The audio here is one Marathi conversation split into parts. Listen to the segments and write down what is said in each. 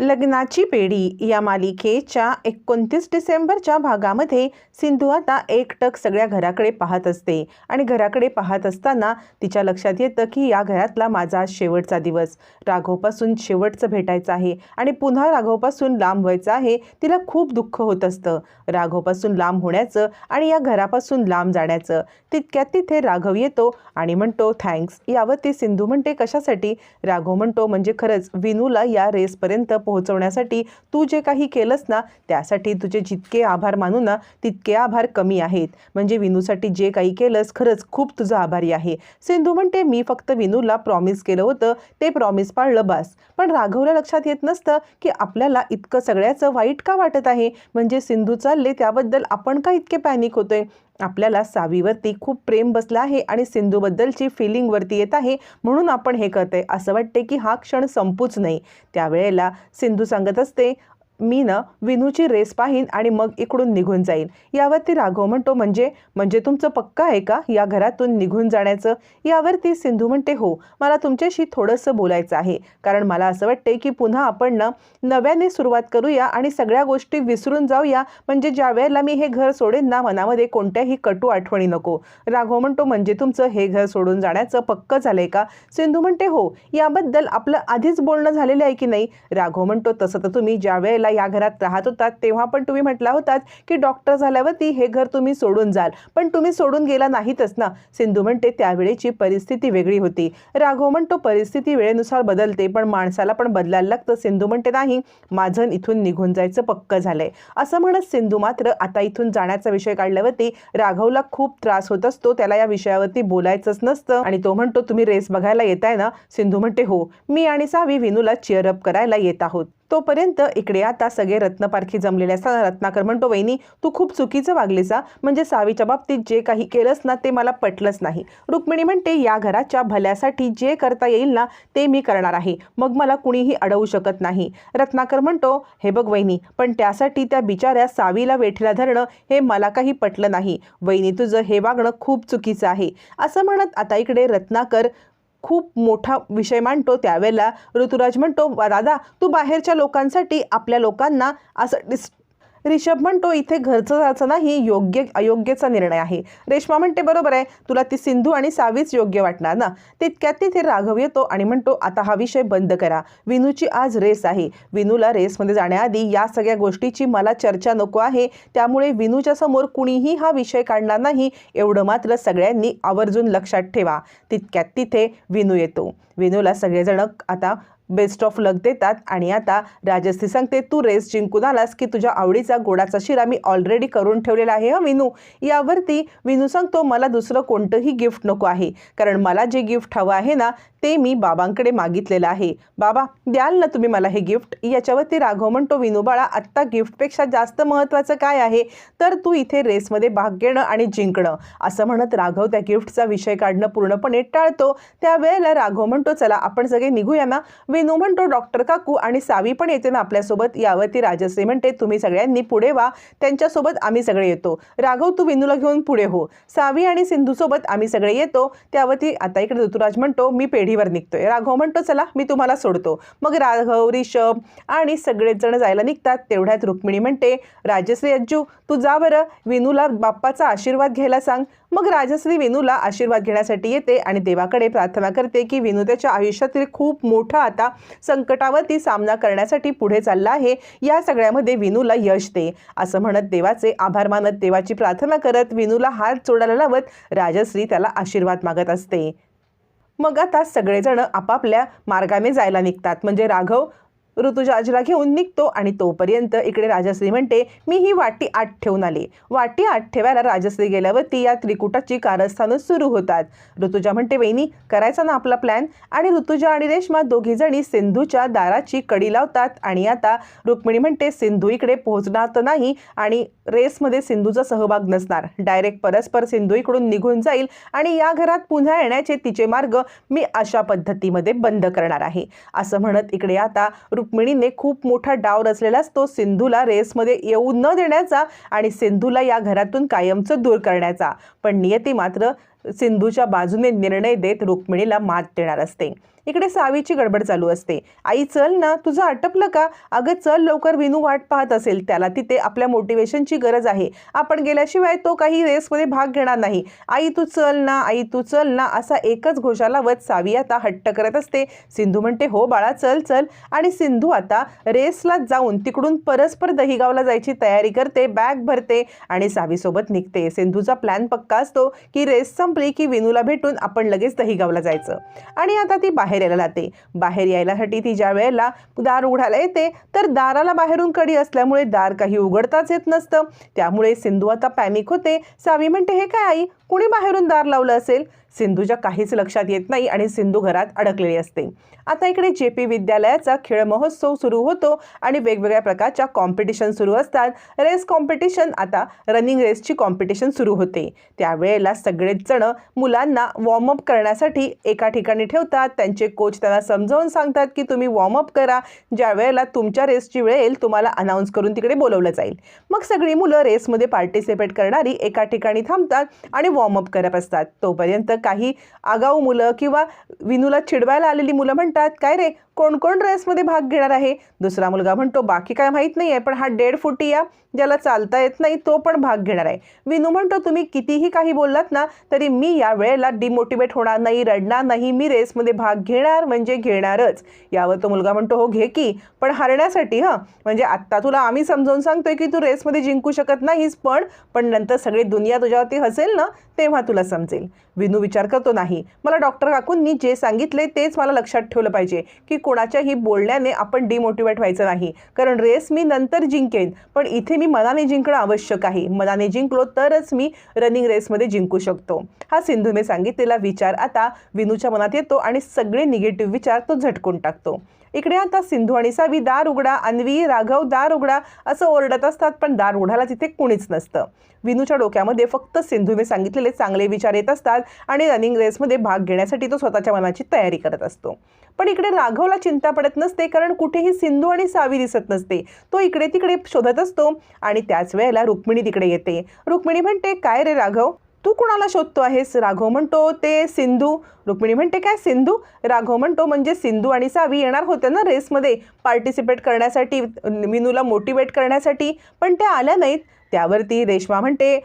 लग्नाची पेढी या मालिकेच्या एकोणतीस डिसेंबरच्या भागामध्ये सिंधू आता एकटक सगळ्या घराकडे पाहत असते. आणि घराकडे पाहत असताना तिच्या लक्षात येतं की या घरातला माझा शेवटचा दिवस. राघवपासून शेवटचं भेटायचं आहे आणि पुन्हा राघवपासून लांब व्हायचं आहे तिला खूप दुःख होत असतं. राघवपासून लांब होण्याचं आणि या घरापासून लांब जाण्याचं. तितक्यात तिथे राघव येतो आणि म्हणतो थँक्स. यावर ती सिंधू म्हणते कशासाठी? राघव म्हणतो म्हणजे खरंच विनूला या रेसपर्यंत पोहोचवण्यासाठी तू जे काही केलंस ना त्यासाठी तुझे जितके आभार मानू ना तितके आभार कमी आहेत. म्हणजे विनूसाठी जे काही केलंस खरंच खूप तुझं आभारी आहे. सिंधू म्हणते मी फक्त विनूला प्रॉमिस केलं होतं ते प्रॉमिस पाळलं बस. पण राघवला लक्षात येत नसतं की आपल्याला इतकं सगळ्याचं वाईट का वाटत आहे? म्हणजे सिंधू चालले त्याबद्दल आपण का इतके पॅनिक होतोय? आपल्याला सावीवरती खूप प्रेम बसलं आहे आणि सिंधूबद्दलची फिलिंगवरती येत आहे म्हणून आपण हे करतंय. असं वाटते की हा क्षण संपूच नाही. त्यावेळेला सिंधू सांगत असते मी ना विनूची रेस पाहीन आणि मग इकडून निघून जाईन. यावरती राघव म्हणतो म्हणजे म्हणजे तुमचं पक्का आहे का या घरातून निघून जाण्याचं? यावरती सिंधू म्हणते हो मला तुमच्याशी थोडंसं बोलायचं आहे. कारण मला असं वाटते की पुन्हा आपण ना नव्याने सुरुवात करूया आणि सगळ्या गोष्टी विसरून जाऊया. म्हणजे ज्या वेळेला मी हे घर सोडेन ना मनामध्ये कोणत्याही कटू आठवणी नको. राघव म्हणतो म्हणजे तुमचं हे घर सोडून जाण्याचं पक्क झालंय का? सिंधू म्हणते हो याबद्दल आपलं आधीच बोलणं झालेलं आहे की नाही? राघव म्हणतो तसं तर तुम्ही ज्या वेळेला या घरात राहत होतात तेव्हा पण तुम्ही म्हटला होतात की डॉक्टर झाल्यावरती हे घर तुम्ही सोडून जाल. पण तुम्ही सोडून गेला नाहीतच ना? सिंधू म्हणते त्यावेळेची परिस्थिती वेगळी होती. राघव म्हणतो परिस्थिती वेळेनुसार बदलते पण माणसाला पण बदलायला लागतं. सिंधू म्हणते नाही माझं इथून निघून जायचं पक्क झालंय. असं म्हणत सिंधू मात्र आता इथून जाण्याचा विषय काढल्यावरती राघवला खूप त्रास होत असतो. त्याला या विषयावरती बोलायचंच नसतं. आणि तो म्हणतो तुम्ही रेस बघायला येताय ना? सिंधू म्हणते हो. मी आणि सावी विनूला चिअरअप करायला येत आहोत. तोपर्यंत इकडे आता सगळे रत्नपारखी जमलेले असताना रत्नाकर म्हणतो वहिनी तू खूप चुकीचं वागलीसा म्हणजे सावीच्या बाबतीत जे काही केलंस ना ते मला पटलंच नाही. रुक्मिणी म्हणते या घराच्या भल्यासाठी जे करता येईल ना ते मी करणार आहे. मग मला कुणीही अडवू शकत नाही. रत्नाकर म्हणतो हे बघ वहिनी पण त्यासाठी त्या बिचाऱ्या सावीला वेठीला धरणं हे मला काही पटलं नाही. वहिनी तुझं हे वागणं खूप चुकीचं आहे. असं म्हणत आता इकडे रत्नाकर खूप मोठा विषय मांडतो त्यावेळेला ऋतुराज म्हणतो दादा तू बाहेरच्या लोकांसाठी आपल्या लोकांना असं डिस रिषभ म्हणतो इथे घरचं जायचं नाही योग्य अयोग्यचा निर्णय आहे. रेश्मा म्हणते बरोबर आहे तुला ती सिंधू आणि सावीच योग्य वाटणार ना? तितक्यात तिथे राघव येतो आणि म्हणतो आता हा विषय बंद करा. विनूची आज रेस आहे. विनूला रेसमध्ये जाण्याआधी या सगळ्या गोष्टीची मला चर्चा नको आहे. त्यामुळे विनूच्या समोर कुणीही हा विषय काढणार नाही. एवढं मात्र सगळ्यांनी आवर्जून लक्षात ठेवा. तितक्यात तिथे विनू येतो. विनूला सगळेजण आता बेस्ट ऑफ लक देतात. आणि आता राजस्थी सांगते तू रेस जिंकून आलास की तुझ्या आवडीचा गोडाचा शिरा मी ऑलरेडी करून ठेवलेला आहे हं विनू. यावरती विनू सांगतो मला दुसरं कोणतंही गिफ्ट नको आहे. कारण मला जे गिफ्ट हवं आहे ना ते मी बाबांकडे मागितलेलं आहे. बाबा द्याल ना तुम्ही मला हे गिफ्ट याच्यावरती राघव म्हणतो विनू बाळा आत्ता गिफ्टपेक्षा जास्त महत्त्वाचं काय आहे? तर तू इथे रेसमध्ये भाग घेणं आणि जिंकणं. असं म्हणत राघव त्या गिफ्टचा विषय काढणं पूर्णपणे टाळतो. त्यावेळेला राघव म्हणतो चला आपण सगळे निघूया ना. विनू म्हणतो डॉक्टर काकू आणि सावी पण येते ना आपल्यासोबत. यावरती राजश्री म्हणते तुम्ही सगळ्यांनी पुढे वा त्यांच्यासोबत आम्ही सगळे येतो. राघव तू विनूला घेऊन पुढे हो. सावी आणि सिंधूसोबत आम्ही सगळे येतो. त्यावरती आता इकडे ऋतुराज म्हणतो मी पेढीवर निघतोय. राघव म्हणतो चला मी तुम्हाला सोडतो. मग राघव रिषभ आणि सगळेच जण जायला निघतात. तेवढ्यात रुक्मिणी म्हणते राजश्री अज्जू तू जा बरं. विनूला बाप्पाचा आशीर्वाद घ्यायला सांग. मग राजश्री विनूला आशीर्वाद घेण्यासाठी येते आणि देवाकडे प्रार्थना करते की विनू त्याच्या आयुष्यातील खूप मोठा आता संकटावरती सामना करण्यासाठी पुढे चालला आहे. या सगळ्यामध्ये विनूला यश दे. असं म्हणत देवाचे आभार मानत देवाची प्रार्थना करत विनूला हात जोडायला लावत राजश्री त्याला आशीर्वाद मागत असते. मग आता सगळेजण आपापल्या मार्गाने जायला निघतात. म्हणजे राघव ऋतुजाजला घेऊन निघतो आणि तोपर्यंत इकडे राजश्री म्हणते मी ही वाटी आत ठेवून आले. वाटी आत ठेवायला राजश्री गेल्यावरती या त्रिकुटाची कारस्थानं सुरू होतात. ऋतुजा म्हणते वहिनी करायचा ना आपला प्लॅन आणि ऋतुजा आणि रेश्मा दोघी जणी सिंधूच्या दाराची कडी लावतात आणि आता रुक्मिणी म्हणते सिंधू इकडे पोहोचणार तर नाही आणि रेसमध्ये सिंधूचा सहभाग नसणार. डायरेक्ट परस्पर सिंधू इकडून निघून जाईल आणि या घरात पुन्हा येण्याचे तिचे मार्ग मी अशा पद्धतीमध्ये बंद करणार आहे. असं म्हणत इकडे आता रुक् रुक्मिणीने खूप मोठा डाव रचलेला असतो सिंधूला रेसमध्ये येऊ न देण्याचा आणि सिंधूला या घरातून कायमचं दूर करण्याचा. पण नियती मात्र सिंधूच्या बाजूने निर्णय देत रुक्मिणीला मात देणार असते. इकडे सावीची गडबड चालू असते. आई चल ना तुझं आटपलं का? अगं चल लवकर विनू वाट पाहत असेल. त्याला तिथे आपल्या मोटिवेशनची गरज आहे. आपण गेल्याशिवाय तो काही रेसमध्ये भाग घेणार नाही. आई तू चल ना आई तू चल ना असा एकच घोषाला वत सावी आता हट्ट करत असते. सिंधू म्हणते हो बाळा चल चल. आणि सिंधू आता रेसला जाऊन तिकडून परस्पर दहिगावला जायची तयारी करते बॅग भरते आणि सावीसोबत निघते. सिंधूचा प्लॅन पक्का असतो की रेस संपली की विनूला भेटून आपण लगेच दहिगावला जायचं. आणि आता ती बाहेर यायला लागते बाहेर यायलासाठी ती ज्या वेळेला दार उघडायला येते तर दाराला बाहेरून कडी असल्यामुळे दार काही उघडताच येत नसतं. त्यामुळे सिंधू आता पॅनिक होते. सावी म्हणते हे काय आई? कुणी बाहेरून दार लावलं असेल? सिंधूच्या काहीच लक्षात येत नाही आणि सिंधू घरात अडकलेली असते. आता इकडे जे पी विद्यालयाचा खेळ महोत्सव सुरू होतो आणि वेगवेगळ्या प्रकारच्या कॉम्पिटिशन सुरू असतात. रेस कॉम्पिटिशन आता रनिंग रेसची कॉम्पिटिशन सुरू होते. त्यावेळेला सगळेच जण मुलांना वॉर्मअप करण्यासाठी एका ठिकाणी ठेवतात. त्यांचे कोच त्यांना समजावून सांगतात की तुम्ही वॉर्मअप करा. ज्या वेळेला तुमच्या रेसची वेळ येईल तुम्हाला अनाऊन्स करून तिकडे बोलवलं जाईल. मग सगळी मुलं रेसमध्ये पार्टिसिपेट करणारी एका ठिकाणी थांबतात आणि वॉर्मअप करत असतात. तोपर्यंत काही आगाऊ मुलं किंवा विनूला चिडवायला आलेली मुलं म्हणतात काय रे कोण कोण रेसमध्ये भाग घेणार आहे? दुसरा मुलगा म्हणतो बाकी काय माहीत नाही आहे पण हा डेड फुटी या ज्याला चालता येत नाही तो पण भाग घेणार आहे. विनू म्हणतो तुम्ही कितीही काही बोललात ना तरी मी या वेळेला डिमोटिवेट होणार नाही रडणार नाही मी रेसमध्ये भाग घेणार म्हणजे घेणारच. यावर तो मुलगा म्हणतो हो घे की पण हरण्यासाठी हां. म्हणजे आत्ता तुला आम्ही समजावून सांगतोय की तू रेसमध्ये जिंकू शकत नाहीस पण पण नंतर सगळी दुनिया तुझ्यावरती हसेल ना तेव्हा तुला समजेल. विनू विचार करतो नाही. मला डॉक्टर काकूंनी जे सांगितले तेच मला लक्षात ठेवलं पाहिजे की कोणाच्याही बोलण्याने आपण डिमोटिवेट व्हायचं नाही. कारण रेस मी नंतर जिंकेन पण इथे मी मनाने जिंकणं आवश्यक आहे. मनाने जिंकलो तरच मी रनिंग रेसमध्ये जिंकू शकतो. हा सिंधूने सांगितलेला विचार आता विनूच्या मनात येतो आणि सगळे निगेटिव्ह विचार तो झटकून टाकतो. इकडे आता सिंधू आणि सावी दार उघडा अन्वी राघव दार उघडा असं ओरडत असतात पण दार उघडायला तिथे कुणीच नसतं. विनूच्या डोक्यामध्ये फक्त सिंधूने सांगितलेले चांगले विचार येत असतात आणि रनिंग रेसमध्ये भाग घेण्यासाठी तो स्वतःच्या मनाची तयारी करत असतो. पण इकडे राघवला चिंता पडत नसते कारण कुठेही सिंधू आणि सावी दिसत नसते. तो इकडे तिकडे शोधत असतो आणि त्याच वेळेला रुक्मिणी तिकडे येते. रुक्मिणी म्हणते काय रे राघव? तू कुणाला शोधतो आहेस? राघव म्हणतो ते सिंधू. रुक्मिणी म्हणते काय सिंधू? राघव म्हणतो म्हणजे सिंधू आणि सावी येणार होते ना रेसमध्ये पार्टिसिपेट करण्यासाठी मिनूला मोटिवेट करण्यासाठी पण त्या आल्या नाहीत. त्यावरती रेश्मा म्हणते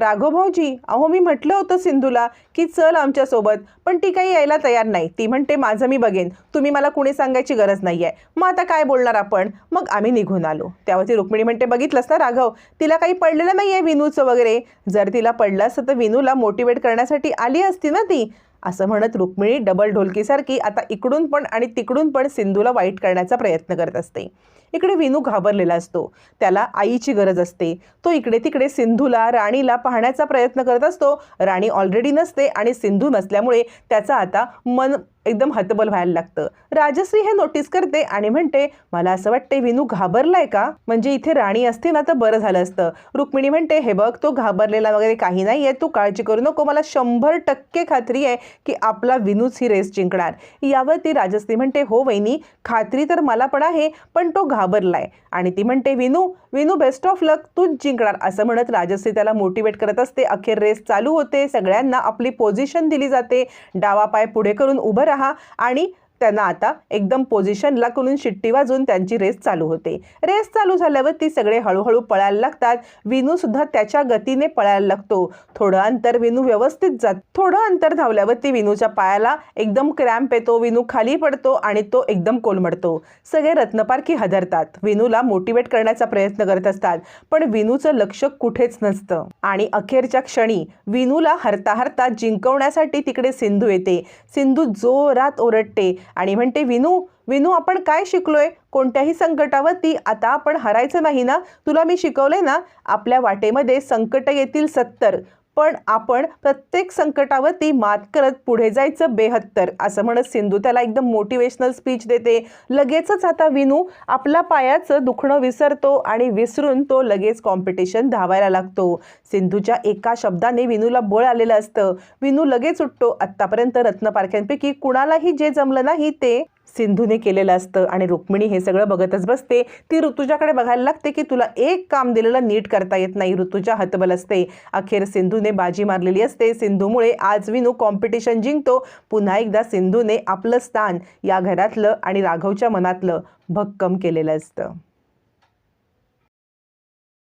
राघव भाऊजी अहो मी म्हटलं होतं सिंधूला की चल आमच्यासोबत पण ती काही यायला तयार नाही. ती म्हणते माझं मी बघेन. तुम्ही मला कुणी सांगायची गरज नाही आहे मग आता काय बोलणार आपण? मग आम्ही निघून आलो. त्यावरती रुक्मिणी म्हणते बघितलंस ना राघव? तिला काही पडलेलं नाही आहे विनूचं वगैरे? जर तिला पडलं असतं तर विनूला मोटिवेट करण्यासाठी आली असती ना ती? असं म्हणत रुक्मिणी डबल ढोलकीसारखी आता इकडून पण आणि तिकडून पण सिंधूला वाईट करण्याचा प्रयत्न करत असते. इकडे विनू घाबरलेला असतो. त्याला आईची गरज असते. तो इकडे तिकडे सिंधूला राणीला पाहण्याचा प्रयत्न करत असतो. राणी ऑलरेडी नसते आणि सिंधू नसल्यामुळे त्याचा आता मन एकदम हतबल व्हायला लागतं. राजश्री हे नोटीस करते आणि म्हणते मला असं वाटते विनू घाबरलाय का? म्हणजे इथे राणी असते ना तर बरं झालं असतं. रुक्मिणी म्हणते हे बघ तो घाबरलेला वगैरे काही नाही आहे तू काळजी करू नको. मला शंभर टक्के खात्री आहे की आपला विनूच ही रेस जिंकणार. यावर ती राजश्री म्हणते हो वहिनी खात्री तर मला पण आहे पण तो घाबरलाय. आणि ती म्हणते Vinu Vinu best of luck तूच जिंकणार. असं म्हणत राजश्री त्याला मोटिवेट करत असते. अखेर रेस चालू होते. सगळ्यांना आपली पोझिशन दिली जाते. डावा पाय पुढे करून उभं राहा आणि त्यांना आता एकदम पोझिशनला करून शिट्टी वाजून त्यांची रेस चालू होते. रेस चालू झाल्यावर ती सगळे हळूहळू पळायला लागतात. विनू सुद्धा त्याच्या गतीने पळायला लागतो. थोडं अंतर विनू व्यवस्थित जात थोडं अंतर धावल्यावर ती विनूच्या पायाला एकदम क्रॅम्प येतो विनू खाली पडतो आणि तो एकदम कोलमडतो. सगळे रत्नपारखी हदरतात. विनूला मोटिवेट करण्याचा प्रयत्न करत असतात. पण विनूचं लक्ष कुठेच नसतं. आणि अखेरच्या क्षणी विनूला हरता हरता जिंकवण्यासाठी तिकडे सिंधू येते. सिंधू जोरात ओरडते आणि म्हणते विनू विनू आपण काय शिकलोय? कोणत्याही संकटावरती आता आपण हरायचं नाही ना? तुला मी शिकवलंय ना आपल्या वाटेमध्ये संकट येतील सत्तर. पण आपण प्रत्येक संकटावरती मात करत पुढे जायचं बेहत्तर असं म्हणत सिंधू. त्याला एकदम मोटिवेशनल स्पीच देते. लगेचच आता विनू आपल्या पायाचं दुखणं विसरतो आणि विसरून तो लगेच कॉम्पिटिशन धावायला लागतो. सिंधूच्या एका शब्दाने विनूला बळ आलेलं असतं. विनू लगेच उठतो. आत्तापर्यंत रत्नपारख्यांपैकी कुणालाही जे जमलं नाही ते सिंधूने केलेलं असतं आणि रुक्मिणी हे सगळं बघतच बसते. ती ऋतुजाकडे बघायला लागते की तुला एक काम दिलेलं नीट करता येत नाही. ऋतुजा हतबल असते. अखेर सिंधूने बाजी मारलेली असते. सिंधूमुळे आज विनू कॉम्पिटिशन जिंकतो. पुन्हा एकदा सिंधूने आपलं स्थान या घरातलं आणि राघवच्या मनातलं भक्कम केलेलं असतं.